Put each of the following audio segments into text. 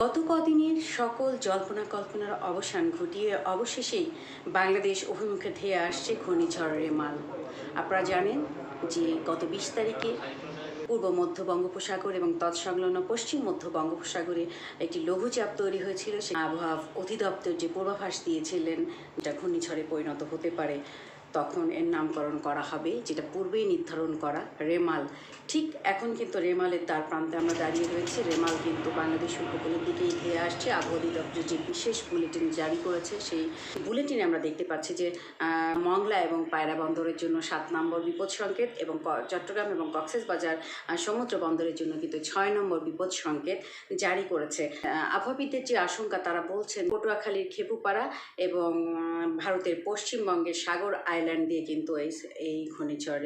গত কদিনের সকল জল্পনা কল্পনার অবসান ঘটিয়ে অবশেষেই বাংলাদেশ অভিমুখে ধেয়ে আসছে ঘূর্ণিঝড় রেমাল আপনারা জানেন যে গত বিশ তারিখে পূর্ব মধ্য বঙ্গোপসাগর এবং তৎসংলগ্ন পশ্চিম মধ্য বঙ্গোপসাগরে একটি লঘুচাপ তৈরি হয়েছিল। সে আবহাওয়া অধিদপ্তর যে পূর্বাভাস দিয়েছিলেন এটা ঘূর্ণিঝড়ে পরিণত হতে পারে। তখন এর নামকরণ করা হবে, যেটা পূর্বেই নির্ধারণ করা রেমাল। ঠিক এখন কিন্তু রেমালের দ্বার প্রান্তে আমরা দাঁড়িয়ে রয়েছি। রেমাল কিন্তু বাংলাদেশ উপকূলের দিকেই ধেয়ে আসছে। আবহাওয়া অধিদপ্তর যে বিশেষ বুলেটিন জারি করেছে, সেই বুলেটিনে আমরা দেখতে পাচ্ছি যে মংলা এবং পায়রা বন্দরের জন্য সাত নম্বর বিপদ সংকেত এবং চট্টগ্রাম এবং কক্সেস বাজার সমুদ্র বন্দরের জন্য কিন্তু ছয় নম্বর বিপদ সংকেত জারি করেছে। আবহাওয়াবিদদের যে আশঙ্কা, তারা বলছেন, পটুয়াখালীর খেপুপাড়া এবং ভারতের পশ্চিমবঙ্গের সাগর আইল্যান্ড দিয়ে কিন্তু এই এই ঘূর্ণিঝড়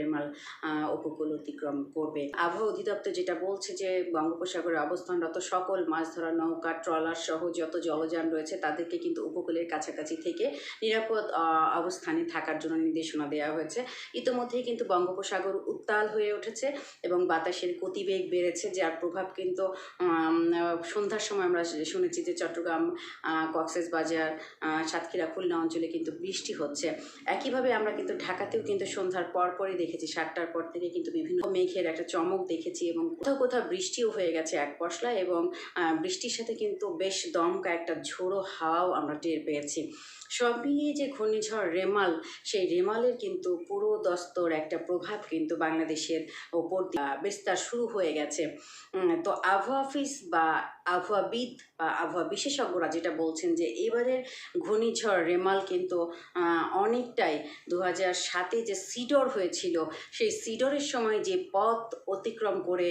আহ, উপকূল অতিক্রম করবে। আবহাওয়া অধিদপ্তর যেটা বলছে যে বঙ্গোপসাগরে অবস্থানরত সকল মাছ ধরা নৌকা ট্রলার সহ যত জলযান রয়েছে তাদেরকে কিন্তু উপকূলের কাছাকাছি থেকে নিরাপদ অবস্থানে থাকার জন্য নির্দেশনা দেওয়া হয়েছে। ইতোমধ্যেই কিন্তু বঙ্গোপসাগর উত্তাল হয়ে উঠেছে এবং বাতাসের গতিবেগ বেড়েছে যার প্রভাব কিন্তু সন্ধ্যার সময় আমরা শুনেছি যে চট্টগ্রাম কক্সেস বাজার সাতক্ষীরা খুলনা অঞ্চলে কিন্তু বৃষ্টি হচ্ছে। একইভাবে আমরা কিন্তু ঢাকাতেও কিন্তু সন্ধ্যার পর পরই দেখেছি, সাতটার পর থেকে কিন্তু বিভিন্ন মেঘের একটা চমক দেখেছি এবং কোথাও কোথাও বৃষ্টিও হয়ে গেছে এক পশলা এবং বৃষ্টির সাথে কিন্তু বেশ দমকা একটা ঝোড়ো হাওয়াও আমরা টের পেয়েছি। সব মিলিয়ে যে ঘূর্ণিঝড় রেমাল, সেই রেমালের কিন্তু পুরো দস্তর একটা প্রভাব কিন্তু বাংলাদেশের ওপর বিস্তার শুরু হয়ে গেছে। তো আবহাওয়া অফিস বা আবহাওয়াবিদ বা আবহাওয়া বিশেষজ্ঞরা যেটা বলছেন যে, এবারের ঘূর্ণিঝড় রেমাল কিন্তু অনেকটাই দু হাজার সাতে যে সিডর হয়েছিল, সেই সিডরের সময় যে পথ অতিক্রম করে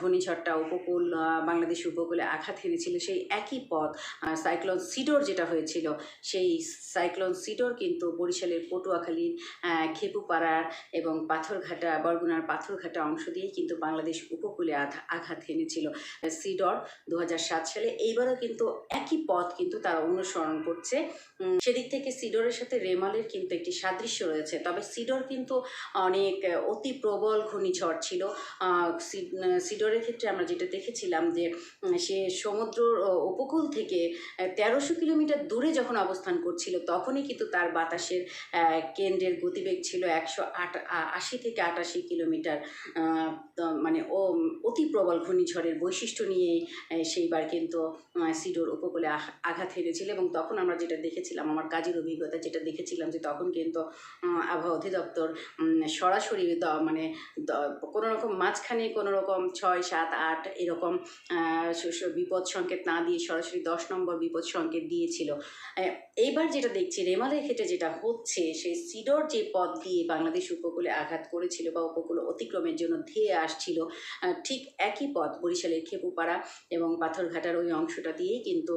ঘূর্ণিঝড়টা উপকূল বাংলাদেশ উপকূলে আঘাত হেনেছিল, সেই একই পথ সাইক্লোন সিডর যেটা হয়েছিল, সেই সাইক্লোন সিডর কিন্তু বরিশালের পটুয়াখালীর খেপুপাড়ার এবং পাথরঘাটা, বরগুনার পাথরঘাটা অংশ দিয়ে কিন্তু বাংলাদেশ উপকূলে আঘা- আঘাত হেনেছিল। সিডর দু সালে এইবারও কিন্তু একই পথ কিন্তু তারা অনুসরণ করছে। সেদিক থেকে সিডরের সাথে রেমালের কিন্তু একটি সাদৃশ্য রয়েছে। তবে সিডর কিন্তু অনেক অতি প্রবল ঘূর্ণিঝড় ছিল। সিডরের ক্ষেত্রে আমরা যেটা দেখেছিলাম যে সে সমুদ্র উপকূল থেকে তেরোশো কিলোমিটার দূরে যখন অবস্থান করছিল, তখনই কিন্তু তার বাতাসের কেন্দ্রের গতিবেগ ছিল একশো আট আশি থেকে আটাশি কিলোমিটার। মানে ও, অতি প্রবল ঘূর্ণিঝড়ের বৈশিষ্ট্য নিয়ে সেইবার কিন্তু সিডোর উপকূলে আঘাত হেরেছিল। এবং তখন আমরা যেটা দেখেছিলাম, আমার কাজের অভিজ্ঞতা যেটা দেখেছিলাম যে, তখন কিন্তু আবহাওয়া অধিদপ্তর সরাসরি মানে কোনো রকম মাঝখানে কোনো রকম ছয়, সাত, আট এরকম বিপদ সংকেত না দিয়ে সরাসরি দশ নম্বর বিপদ সংকেত দিয়েছিল। এইবার যেটা দেখছি, রেমালের ক্ষেত্রে যেটা হচ্ছে, সেই সিডর যে পথ দিয়ে বাংলাদেশ উপকূলে আঘাত করেছিল বা উপকূল অতিক্রমের জন্য ধেয়ে আসছিল ঠিক একই পথ বরিশালের খেপুপাড়া এবং পাথরঘাটার ওই অংশটা দিয়েই কিন্তু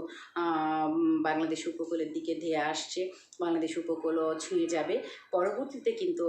বাংলাদেশ উপকূলের দিকে ধেয়ে আসছে। বাংলাদেশ উপকূলও ছুঁয়ে যাবে। পরবর্তীতে কিন্তু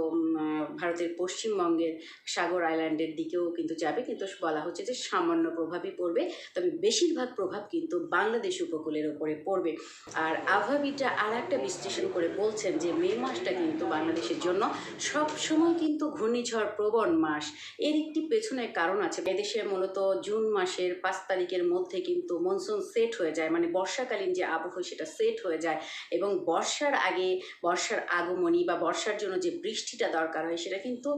ভারতের পশ্চিমবঙ্গের সাগর আইল্যান্ডের দিকেও কিন্তু যাবে। কিন্তু বলা হচ্ছে যে সামান্য প্রভাবই পড়বে। তবে বেশিরভাগ প্রভাব কিন্তু বাংলাদেশ উপকূলের ওপরে পড়বে। আর আবহাওয়াবিদরা আর একটা বিশ্লেষণ করে বলছেন যে মে মাসটা কিন্তু বাংলাদেশের জন্য সব সময় কিন্তু ঘূর্ণিঝড় প্রবণ মাস। এর একটি পেছনে কারণ আছে। এদেশে মূলত জুন মাসের পাঁচ তারিখের মধ্যে কিন্তু মনসুন সেট হয়ে যায়। মানে বর্ষাকালীন যে আবহাওয়া, সেটা সেট হয়ে যায়। এবং বর্ষার আগে, বর্ষার আগমনী বা বর্ষার জন্য যে বৃষ্টিটা দরকার হয় সেটা কিন্তু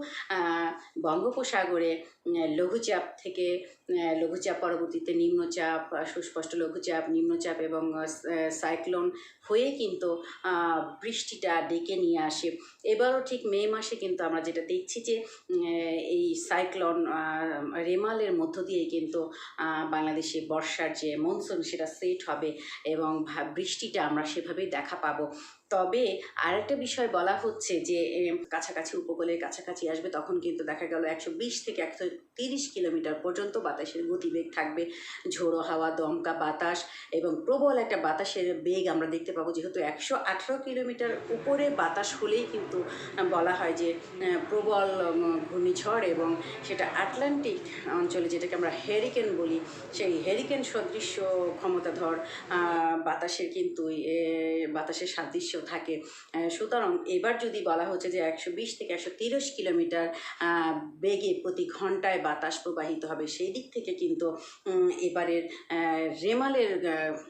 বঙ্গোপসাগরে লঘুচাপ থেকে লঘুচাপ পরবর্তীতে নিম্নচাপ সুস্পষ্ট লঘুচাপ, নিম্নচাপ এবং সাইক্লোন হয়ে কিন্তু বৃষ্টিটা ডেকে নিয়ে আসে। এবারও ঠিক মে মাসে কিন্তু আমরা যেটা দেখছি যে এই সাইক্লোন রেমালের মধ্য দিয়ে কিন্তু বাংলাদেশে বর্ষার যে মনসুন সেটা সেট হবে এবং বৃষ্টিটা আমরা সেভাবেই দেখা পাবো। তবে আরেকটা বিষয় বলা হচ্ছে যে কাছাকাছি উপকূলের কাছাকাছি আসবে, তখন কিন্তু দেখা গেল একশো বিশ থেকে একশো তিরিশ কিলোমিটার পর্যন্ত বাতাসের গতিবেগ থাকবে। ঝোড়ো হাওয়া, দমকা বাতাস এবং প্রবল একটা বাতাসের বেগ আমরা দেখতে পাবো। যেহেতু একশো আঠেরো কিলোমিটার উপরে বাতাস হলেই কিন্তু বলা হয় যে প্রবল ঘূর্ণিঝড় এবং সেটা আটলান্টিক অঞ্চলে যেটাকে আমরা হেরিকেন বলি, সেই হেরিকেন সদৃশ্য ক্ষমতাধর বাতাসের কিন্তু বাতাসের সাদৃশ্য থাকে। সুতরাং এবার যদি বলা হচ্ছে যে একশো বিশ থেকে একশো তিরিশ কিলোমিটার বেগে প্রতি ঘন্টায় বাতাস প্রবাহিত হবে, সেই দিক থেকে কিন্তু এবারের রেমালের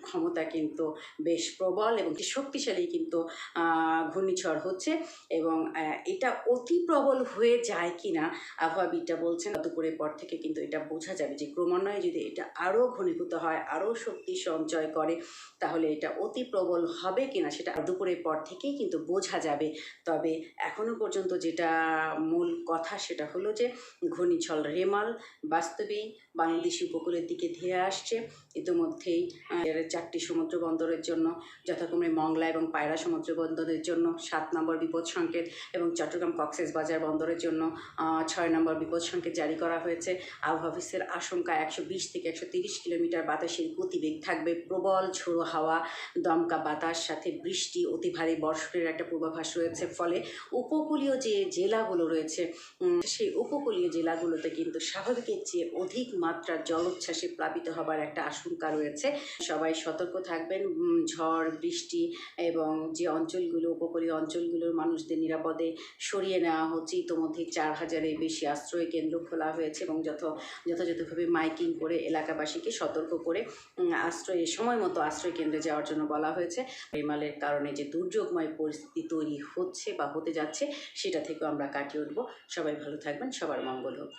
ক্ষমতা কিন্তু বেশ প্রবল এবং শক্তিশালী কিন্তু ঘূর্ণিঝড় হচ্ছে এবং এটা অতি প্রবল হয়ে যায় কিনা আবহাওয়াবিদরা বলছেন, দুপুরের পর থেকে কিন্তু এটা বোঝা যাবে যে ক্রমান্বয়ে যদি এটা আরও ঘনীভূত হয়, আরও শক্তি সঞ্চয় করে, তাহলে এটা অতি প্রবল হবে কিনা সেটা দুপুরের পর থেকেই কিন্তু বোঝা যাবে। তবে এখনও পর্যন্ত যেটা মূল কথা সেটা হলো যে, ঘূর্ণিঝড় রেমাল বাস্তবেই বাংলাদেশি উপকূলের দিকে ধেয়ে আসছে। ইতিমধ্যেই চারটি সমুদ্র বন্দরের জন্য, যথাক্রমে মংলা এবং পায়রা সমুদ্র বন্দরের জন্য সাত নম্বর বিপদ সংকেত এবং চট্টগ্রাম কক্সেস বাজার বন্দরের জন্য ছয় নম্বর বিপদ সংকেত জারি করা হয়েছে। আবহাওয়া অফিসের আশঙ্কা একশো বিশ থেকে একশো তিরিশ কিলোমিটার বাতাসের গতিবেগ থাকবে প্রবল ঝোড়ো হাওয়া, দমকা বাতাস, সাথে বৃষ্টি অতি ভারী বর্ষণের একটা পূর্বাভাস রয়েছে ফলে উপকূলীয় যে জেলাগুলো রয়েছে সেই উপকূলীয় জেলাগুলোতে কিন্তু স্বাভাবিকের চেয়ে অধিক মাত্রার জলোচ্ছ্বাসে প্লাবিত হবার একটা আশঙ্কা রয়েছে। সবাই সতর্ক থাকবেন ঝড়, বৃষ্টি এবং যে অঞ্চলগুলো, উপকূলীয় অঞ্চলগুলোর মানুষদের নিরাপদে সরিয়ে নেওয়া হচ্ছে। ইতোমধ্যে চার হাজারের বেশি আশ্রয় কেন্দ্র খোলা হয়েছে এবং যথ, যথাযথভাবে মাইকিং করে এলাকাবাসীকে সতর্ক করে আশ্রয়ে, সময় মতো আশ্রয় কেন্দ্রে যাওয়ার জন্য বলা হয়েছে। রেমালের কারণে যে দুর্যোগময় পরিস্থিতি তৈরি হচ্ছে বা হতে যাচ্ছে, সেটা থেকেও আমরা কাটিয়ে উঠবো। সবাই ভালো থাকবেন, সবার মঙ্গল হোক।